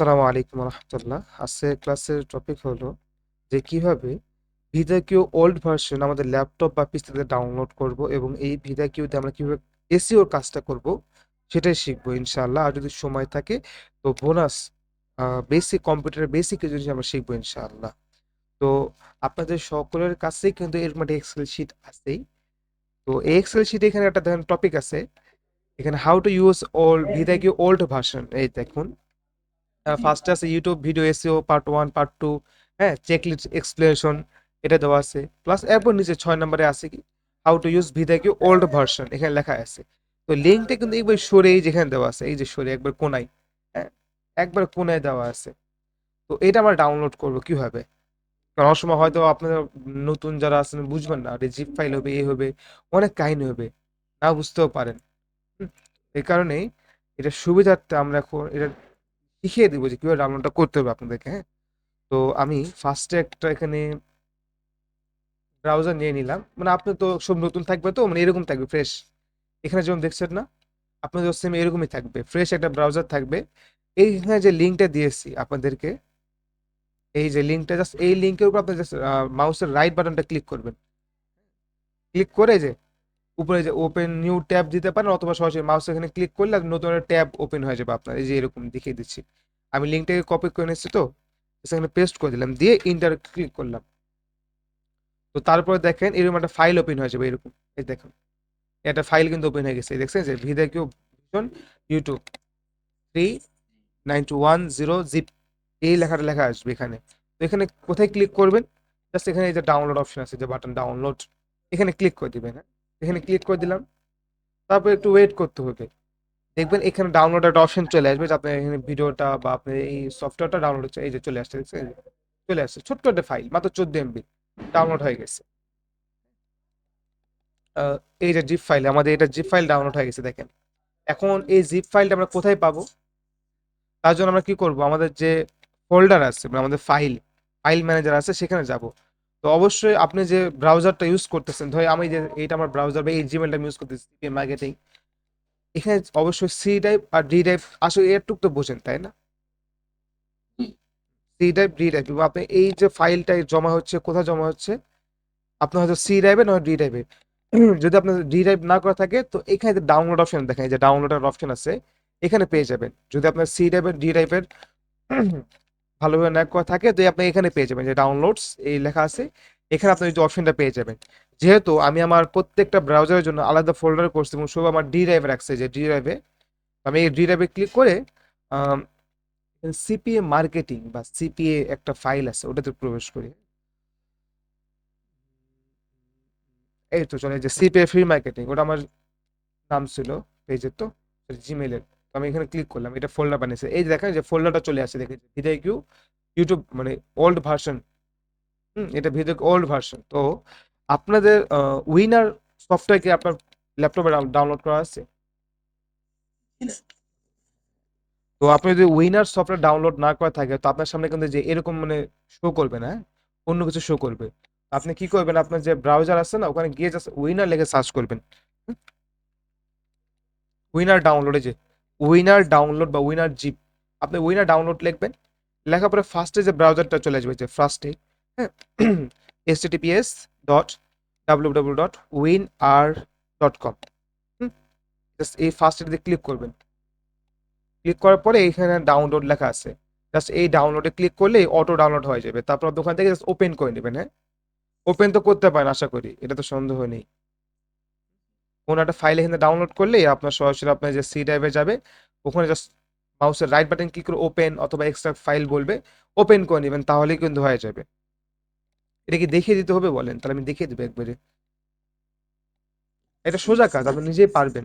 আসসালামু আলাইকুম রহমতুল্লাহ। আজকের ক্লাসের টপিক হলো যে কীভাবে ভিদা কিউ ওল্ড ভার্সন আমাদের ল্যাপটপ বা পিসিতে ডাউনলোড করব এবং এই ভিদা কিউতে আমরা কীভাবে এসিওর কাজটা করব সেটাই শিখব ইনশাআল্লাহ। আর যদি সময় থাকে তো বোনাস বেসিক কম্পিউটারের বেসিক কিছু জিনিস আমরা শিখব ইনশাআল্লাহ। তো আপনাদের সকলের কাছেই কিন্তু এরকম একটা এক্সেল শিট আছেই। তো এই এক্সেল শিটে এখানে একটা দেখেন টপিক আছে। এখানে how to use old vidIQ old version এই দেখুন। ফার্স্টে আছে YouTube video SEO part one part two হ্যাঁ চেকলিস্ট এক্সপ্লেনেশন এটা দেওয়া আছে। প্লাস এরপর নিচে ছয় নম্বরে আছে কি? How to use vidIQ old version এখানে লেখা আছে। তো লিঙ্কটা কিন্তু একবার সরে এই যেখানে দেওয়া আছে, এই যে সরে, একবার কোনায় হ্যাঁ একবার কোনায় দেওয়া আছে। তো এটা আমরা ডাউনলোড করব কীভাবে? কারণ অনেক সময় হয়তো আপনারা নতুন যারা আছেন, বুঝবেন না জিপ ফাইল হবে, এ হবে, অনেক কাহিনী হবে, না বুঝতেও পারেন। এই কারণেই এটা সুবিধার্থে আমরা এখন এটা শিখিয়ে দিব যে কীভাবে ডাউনলোডটা করতে হবে আপনাদেরকে হ্যাঁ? তো আমি ফার্স্টে একটা এখানে ব্রাউজার নিয়ে নিলাম। মানে আপনি তো সব নতুন থাকবে তো মানে এরকম থাকবে ফ্রেশ এখানে যেমন দেখছেন না, আপনাদের সেম এরকমই থাকবে ফ্রেশ একটা ব্রাউজার থাকবে। এইখানে যে লিঙ্কটা দিয়েছি আপনাদেরকে, এই যে লিঙ্কটা জাস্ট এই লিঙ্কের উপর আপনি জাস্ট মাউসের রাইট বাটনটা ক্লিক করবেন। ক্লিক করে যে উপরে যে ওপেন নিউ ট্যাব দিতে পারেন অথবা সরাসরি মাউস এখানে ক্লিক করলে নতুন একটা ট্যাব ওপেন হয়ে যাবে আপনার। এই যে এরকম দেখিয়ে দিচ্ছি। আমি লিঙ্কটাকে কপি করে নিচ্ছি তো, সেখানে পেস্ট করে দিলাম, দিয়ে ইন্টার ক্লিক করলাম। তো তারপরে দেখেন এরকম একটা ফাইল ওপেন হয়ে যাবে এরকম। এই দেখুন, একটা ফাইল কিন্তু ওপেন হয়ে গেছে। দেখছেন যে vidIQ vision YouTube three nine two one zero zip এই লেখাটা লেখা আসবে এখানে। তো এখানে কোথায় ক্লিক করবেন? জাস্ট এখানে এই যে ডাউনলোড অপশন আছে, যে বাটন ডাউনলোড এখানে ক্লিক করে দিবেন হ্যাঁ? এখানে ক্লিক করে দিলাম। তারপর একটু ওয়েট করতে হবে। দেখবেন এখানে ডাউনলোড একটা অপশন চলে আসবে যে আপনার এখানে ভিডিওটা বা আপনার এই সফটওয়্যারটা ডাউনলোড হচ্ছে, এই যে চলে আসছে, দেখছেন? চলে আসছে। ছোট্ট একটা ফাইল মাত্র চোদ্দ এমবি ডাউনলোড হয়ে গেছে। এই যে জিপ ফাইল আমাদের এটা জিপ ফাইল ডাউনলোড হয়ে গেছে, দেখেন। এখন এই জিপ ফাইলটা আমরা কোথায় পাবো? তার জন্য আমরা কি করব? আমাদের যে ফোল্ডার আছে মানে আমাদের ফাইল ফাইল ম্যানেজার আছে, সেখানে যাব। তো অবশ্যই আপনি যে ব্রাউজারটা ইউজ করতেছেন ধর আমি যে এইটা আমার ব্রাউজার বা এই জিমেলটা ইউজ করতেছি মার্কেটিং এখানে অবশ্যই সি ড্রাইভ আর ডি ড্রাইভ আসলে এরটুক তো বোঝেন তাই না? সি ড্রাইভ ডি ড্রাইভ আপনি এই যে ফাইলটা জমা হচ্ছে কোথায় জমা হচ্ছে আপনার হয়তো সি ড্রাইভে নয় ডি ড্রাইভে যদি আপনার ডি ড্রাইভ না করা থাকে তো এখানে যে ডাউনলোড অপশন দেখেন এই যে ডাউনলোডের অপশন আছে এখানে পেয়ে যাবেন। যদি আপনার সি ড্রাইভের ডি ড্রাইভের ভালোভাবে না করা থাকে, তো আপনি এখানে পেয়ে যাবেন যে ডাউনলোডস এই লেখা আছে। এখানে আপনি যে অপশনটা পেয়ে যাবেন। যেহেতু আমি আমার প্রত্যেকটা ব্রাউজারের জন্য আলাদা ফোল্ডার করছি এবং সব আমার ডি ড্রাইভে রাখছে যে ডি ড্রাইভে আমি এই ডি ড্রাইভে ক্লিক করে সিপিএ মার্কেটিং বা সিপিএ একটা ফাইল আছে, ওটাতে প্রবেশ করি। এই তো চলে যে সিপিএ ফ্রি মার্কেটিং ওটা আমার নাম ছিল পেজের তো জিমেলের তো আমি এখানে ক্লিক করলাম, এটা ফোল্ডার বানিয়েছে। এই দেখেন যে ফোল্ডারটা চলে আসছে দেখেছি ভিডিও কিউ ইউটিউব মানে ওল্ড ভার্সন হুম, এটা ভিডিও ওল্ড ভার্সন তো আপনাদের উইনার সফটওয়্যার কি আপনার ল্যাপটপে ডাউনলোড করা আছে? তো আপনি যদি উইনার সফটওয়্যার ডাউনলোড না করা থাকে, তো আপনার সামনে কিন্তু যে এরকম মানে শো করবে না হ্যাঁ? অন্য কিছু শো করবে। আপনি কি করবেন, আপনার যে ব্রাউজার আছে না, ওখানে গিয়ে জাস্ট উইনার লেগে সার্চ করবেন উইনার ডাউনলোডে যে উইনার ডাউনলোড বা উইনার জিপ আপনি উইনার ডাউনলোড লিখবেন, লেখার পরে ফার্স্টে যে ব্রাউজারটা চলে আসবে, যে ফার্স্টে হ্যাঁ S TPS dot W dot WinRAR dot com just এই ফার্স্টে ক্লিক করবেন। ক্লিক করার পরে এইখানে ডাউনলোড লেখা আছে। জাস্ট এই ডাউনলোডে ক্লিক করলে অটো ডাউনলোড হয়ে যাবে। তারপর ওখান থেকে জাস্ট ওপেন করে নেবেন হ্যাঁ? ওপেন তো করতে পারেন, আশা করি। এটা তো সন্দেহ নেই। কোনো একটা ফাইল এখানে ডাউনলোড করলেই আপনার সরাসরি আপনার যে সি ড্রাইভে যাবে ওখানে জাস্ট মাউসের রাইট বাটন ক্লিক করে ওপেন অথবা এক্সট্রা ফাইল বলবে ওপেন করে নেবেন তাহলেই কিন্তু হয়ে যাবে। এটা কি দেখিয়ে দিতে হবে বলেন? তাহলে আমি দেখিয়ে দেবো একবারে। এটা সোজা কাজ আপনি নিজেই পারবেন।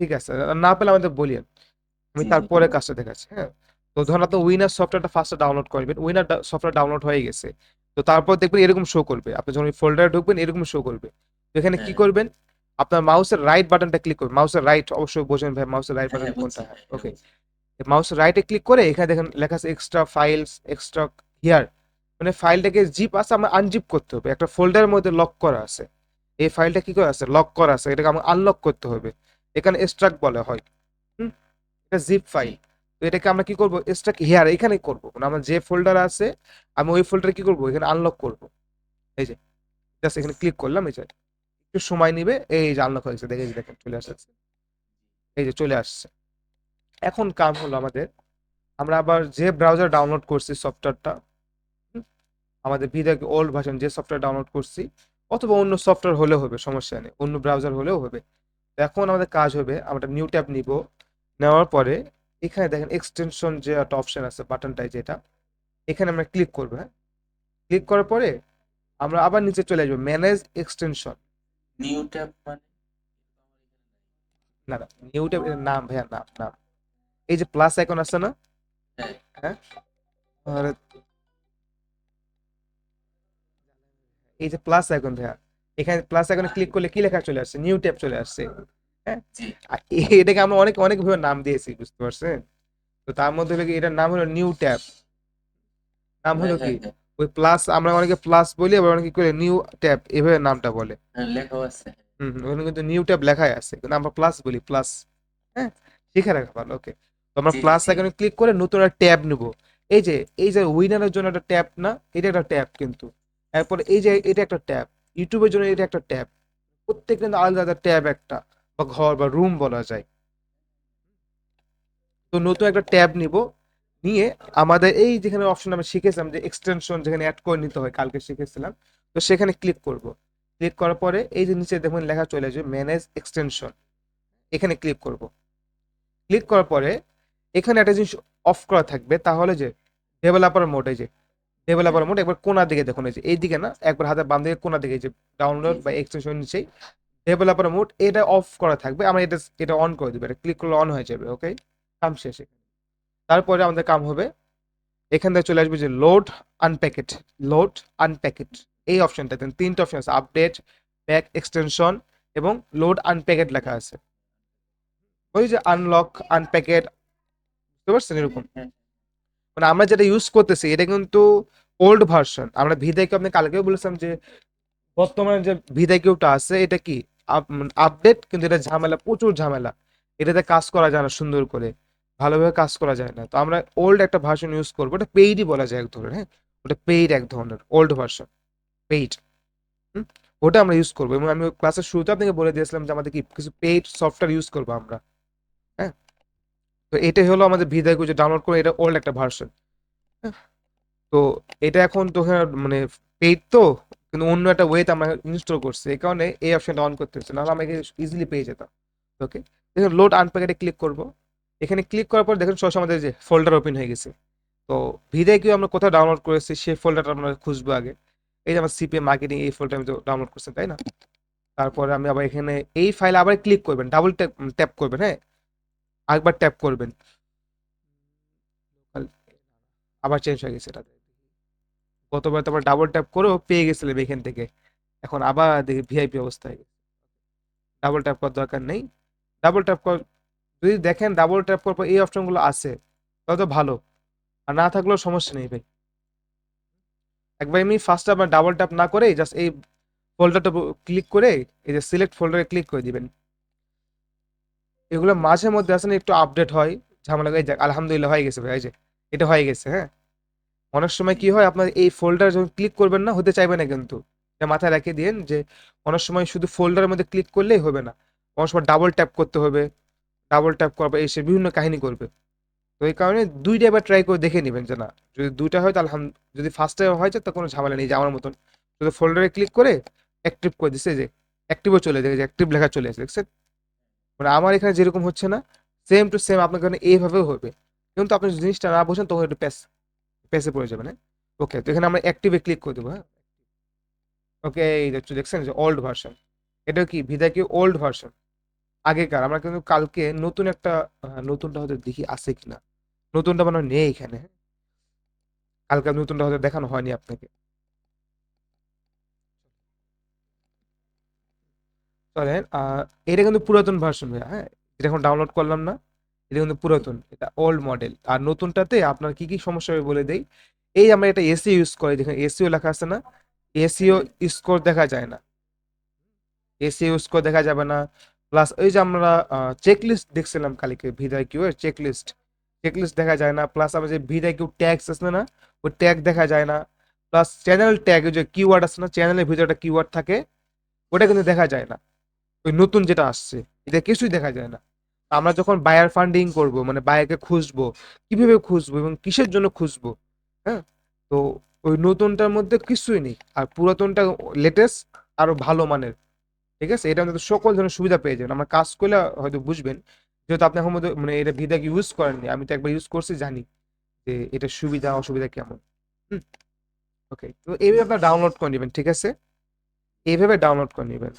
ঠিক আছে না পেলে আমাদের বলিয়েন। আমি তারপরে কাজটা দেখাচ্ছি হ্যাঁ? তো ধরুন আপনি উইনার সফটওয়্যারটা ফার্স্টে ডাউনলোড করবেন উইনার সফটওয়্যার ডাউনলোড হয়ে গেছে। তো তারপর দেখবেন এরকম শো করবে। আপনি যখন ফোল্ডারে ঢুকবেন এরকম শো করবে। তো এখানে কি হ্যাঁ। করবেন? আপনার মাউসের রাইট বাটনটা ক্লিক করবেন। মাউসের রাইট অবশ্যই বোঝেন ভাই মাউসের রাইট হ্যাঁ, বাটন কোনটা হ্যাঁ, ওকে মাউসের রাইটে ক্লিক করে এখানে দেখেন লেখা আছে এক্সট্রা ফাইলস এক্সট্রা হিয়ার মানে ফাইলটাকে জিপ আছে আমার আনজিপ করতে হবে। একটা ফোল্ডারের মধ্যে লক করা আছে। এই ফাইলটা কি করে আছে? লক করা আছে। এটাকে আমার আনলক করতে হবে। এখানে এক্সট্রাক্ট বলে হয়। হুম? এটা জিপ ফাইল তো এটাকে আমরা কি করব? এক্সট্রা হিয়ার এখানে করব। মানে আমার যে ফোল্ডার আছে আমি ওই ফোল্ডারে কি করব? এখানে আনলক করব। এই যে জাস্ট এখানে ক্লিক করলাম এই যে। একটু সময় নিবে। এই যে আনলক হয়েছে, দেখে দেখেন চলে আসছে। এই যে চলে আসছে। এখন কাম হলো আমাদের, আমরা আবার যে ব্রাউজার ডাউনলোড করছি সফটওয়্যারটা আমাদের ভিডিও ওল্ড ভার্সন যে সফটওয়্যার ডাউনলোড করছি, অথবা অন্য সফটওয়্যার হলেও হবে, সমস্যা নেই, অন্য ব্রাউজার হলেও হবে। এখন আমাদের কাজ হবে, আমরা নিউ ট্যাব নিব। নেওয়ার পরে এখানে দেখেন এক্সটেনশন যে একটা অপশন আছে বাটনটাই যেটা, এখানে আমরা ক্লিক করব হ্যাঁ? ক্লিক করার পরে আমরা আবার নিচে চলে আসব ম্যানেজ এক্সটেনশন নিউ ট্যাব মানে? না না নিউ ট্যাব নাম ভাইয়া নাম নাম। এই যে প্লাস আইকন আছে না? হ্যাঁ। হ্যাঁ? আর এই যে প্লাস আইকন ভাইয়া এখানে প্লাস আইকনে ক্লিক করলে কি লেখা চলে আসছে? নিউ ট্যাব চলে আসছে। হ্যাঁ? এটাকে আমরা অনেক অনেক ভাবে নাম দিয়েছি বুঝতে পারছেন? তো তার মধ্যে এটার নাম হলো নিউ ট্যাব নাম হলো হ্যাঁ, কি? হ্যাঁ, ওই প্লাস আমরা অনেকে প্লাস বলি আবার অনেকে করে নিউ ট্যাব এভাবে নামটা বলে। হ্যাঁ, লেখাও আছে। হুম ওখানে কিন্তু নিউ ট্যাব লেখাই আছে কিন্তু আমরা প্লাস বলি প্লাস হ্যাঁ শিখে রাখা ভালো ওকে তো আমরা প্লাস। আইকনে ক্লিক করে নতুন একটা ট্যাব নিব। এই যে এই যে উইনারের জন্য একটা ট্যাব না এটা একটা ট্যাব কিন্তু। এরপরে এই যে এটা একটা ট্যাব ইউটিউবের জন্য এটা একটা ট্যাব প্রত্যেক কিন্তু আলাদা আলাদা ট্যাব একটা বা ঘর বা রুম বলা যায়। তো নতুন একটা ট্যাব নিব নিয়ে আমাদের এই যেখানে অপশন আমরা শিখেছিলাম যে এক্সটেনশন যেখানে অ্যাড করে নিতে হয়, কালকে শিখেছিলাম, তো সেখানে ক্লিক করব। ক্লিক করার পরে এই যে নিচে দেখুন লেখা চলে আসবে ম্যানেজ এক্সটেনশন এখানে ক্লিক করব। ক্লিক করার পরে এখানে একটা জিনিস অফ করা থাকবে, তাহলে যে ডেভেলপার মোড যে ডেভেলপার মোড একবার কোনা দিকে দেখুন, এই যে এই দিকে না, একবার হাতের বাম দিকে কোনা দিকে যে ডাউনলোড বা এক্সটেনশন নিচেই ডেভেলপার মোড এটা অফ করা থাকবে, আমরা এটা এটা অন করে দেবো, এটা ক্লিক করলে অন হয়ে যাবে ওকে কাম শেষ। তারপরে আমাদের কাম হবে এখান থেকে চলে আসবে যে লোড আনপ্যাকেট লোড আনপ্যাকেট এই অপশনটা দেন। তিনটা অপশন আছে আপডেট ব্যাক এক্সটেনশন এবং লোড আনপ্যাকেট লেখা আছে। ওই যে আনলক আনপ্যাকেট বুঝতে পারছেন এরকম? হ্যাঁ, মানে আমরা যেটা ইউজ করতেছি এটা কিন্তু ওল্ড ভার্সন আমরা ভিদাইকে আপনি কালকেও বলেছিলাম যে বর্তমানে যে ভিদাইকিউটা আছে এটা কি? আপডেট কিন্তু এটা ঝামেলা প্রচুর ঝামেলা। এটাতে কাজ করা যায় না সুন্দর করে। ভালোভাবে কাজ করা যায় না। তো আমরা ওল্ড একটা ভার্সন ইউজ করব। ওটা পেইডই বলা যায় এক ধরনের হ্যাঁ? ওটা পেইড এক ধরনের ওল্ড ভার্সন পেইড ওটা আমরা ইউজ করব। এবং আমি ক্লাসের শুরুতে আপনাকে বলে দিয়েছিলাম যে আমাদের কি কিছু পেইড সফটওয়্যার ইউজ করব আমরা হ্যাঁ? তো এটাই হলো আমাদের ভিদাইকু যে ডাউনলোড করে, এটা ওল্ড একটা ভার্সন তো এটা এখন তো ওখানে মানে পেইড তো, কিন্তু অন্য একটা ওয়েতে আমরা ইনস্টল করছি। এই কারণে এই অপশনটা অন করতে হচ্ছে, নাহলে আমাকে ইজিলি পেয়ে যেতাম ওকে দেখুন লোড আনপ্যাকেটে ক্লিক করব। এখানে ক্লিক করার পর দেখুন সরাসরি আমাদের যে ফোল্ডার ওপেন হয়ে গেছে। তো ভিডিও কিউ আমরা কোথাও ডাউনলোড করেছি, সেই ফোল্ডারটা আমরা খুঁজবো আগে। এই যে আমার সিপিএম মার্কেটিং এই ফোল্ডার আমি তো ডাউনলোড করছি, তাই না? তারপরে আমি আবার এখানে এই ফাইলে আবার ক্লিক করবেন ডাবল ট্যাপ ট্যাপ করবেন হ্যাঁ? আরেকবার ট্যাপ করবেন। আবার চেঞ্জ হয়ে গেছে এটা। গতবার তো আবার ডাবল ট্যাপ করেও পেয়ে গেছিলাম এখান থেকে। এখন আবার দেখি ভিআইপি অবস্থা গেছে। ডাবল ট্যাপ করার দরকার নেই। ডাবল ট্যাপ যদি দেখেন ডাবল ট্যাপ করার পর এই অপশনগুলো আছে, তাহলে তো ভালো। আর না থাকলেও সমস্যা নেই ভাই। একবার এমনি ফার্স্ট আপনার ডাবল ট্যাপ না করে জাস্ট এই ফোল্ডারটা ক্লিক করে, এই যে সিলেক্ট ফোল্ডারে ক্লিক করে দিবেন। এগুলো মাঝে মধ্যে আসলে একটু আপডেট হয়, ঝামেলা এই যাক আলহামদুলিল্লাহ হয়ে গেছে ভাই, এই যে এটা হয়ে গেছে হ্যাঁ? অনেক সময় কি হয়, আপনার এই ফোল্ডার যখন ক্লিক করবেন না, হতে চাইবে না কিন্তু। এটা মাথায় রেখে দিন যে, অনেক সময় শুধু ফোল্ডারের মধ্যে ক্লিক করলেই হবে না। অনেক সময় ডাবল ট্যাপ করতে হবে। ডাবল ট্যাপ করবে, এসে বিভিন্ন কাহিনী করবে। তো এই কারণে দুইটা এবার ট্রাই করে দেখে নেবেন যে না, যদি দুইটা হয় তাহলে যদি ফার্স্ট টাইম হয় তো কোনো ঝামেলা নেই, যে আমার মতন। শুধু ফোল্ডারে ক্লিক করে অ্যাক্টিভ করে দিচ্ছে যে অ্যাক্টিভও চলে যায় যে অ্যাক্টিভ লেখা চলে আসে, দেখছেন? মানে আমার এখানে যেরকম হচ্ছে না সেম টু সেম আপনার এখানে এইভাবেও হবে। কিন্তু আপনি জিনিসটা না বোঝেন, তখন একটু প্যাস প্যাসে পড়ে যাবেন হ্যাঁ? ওকে তো এখানে আমরা অ্যাক্টিভে ক্লিক করে দেবো হ্যাঁ? ওকে এই দেখছ দেখছেন যে ওল্ড ভার্সন এটা কি ভিদা কি ওল্ড ভার্সন আগেকার। আমরা কিন্তু কালকে নতুন একটা নতুনটা হয়তো দেখি আছে কিনা। নতুনটা মানে নেই এখানে? কালকে নতুনটা হয়তো দেখানো হয়নি আপনাকে। চলেন এটা কিন্তু পুরাতন ভার্সন ভাইয়া হ্যাঁ? এটা এখন ডাউনলোড করলাম না। এটা কিন্তু পুরাতন, এটা ওল্ড মডেল আর নতুনটাতে আপনার কি কি সমস্যা হবে বলে দেই। এই আমরা এটা এসি ইউজ করি যেখানে এসিও লেখা আছে না। এসিও স্কোর দেখা যায় না। এসি ইউজ করে দেখা যাবে না। প্লাস ওই যে আমরা চেকলিস্ট দেখছিলাম কালকে ভিদাই কিউ এর চেক লিস্ট চেকলিস্ট দেখা যায় না। প্লাস আমার যে ভিডিও কিউ ট্যাগস আছে না, ওই ট্যাগ দেখা যায় না। প্লাস চ্যানেল ট্যাগ যে কিওয়ার্ড আছে না চ্যানেলের ভিতরে একটা কিওয়ার্ড থাকে, ওটা কিন্তু দেখা যায় না। ওই নতুন যেটা আসছে, এটা কিছুই দেখা যায় না। আমরা যখন বায়ার ফান্ডিং করব মানে বায়ারকে খুঁজবো, কীভাবে খুঁজবো এবং কিসের জন্য খুঁজবো হ্যাঁ? তো ওই নতুনটার মধ্যে কিছুই নেই। আর পুরাতনটা লেটেস্ট আরও ভালো মানের। ঠিক আছে? এটা আমাদের সকল ধরনের সুবিধা পেয়ে যাবেন। আমার কাজ করলে হয়তো বুঝবেন। যেহেতু আপনি এখন মানে এটা ভিদা ইউজ করেননি, আমি তো একবার ইউজ করছি, জানি যে এটা সুবিধা, অসুবিধা কেমন। ওকে তো এইভাবে আপনার ডাউনলোড করে নেবেন, ঠিক আছে? এইভাবে ডাউনলোড করে নেবেন।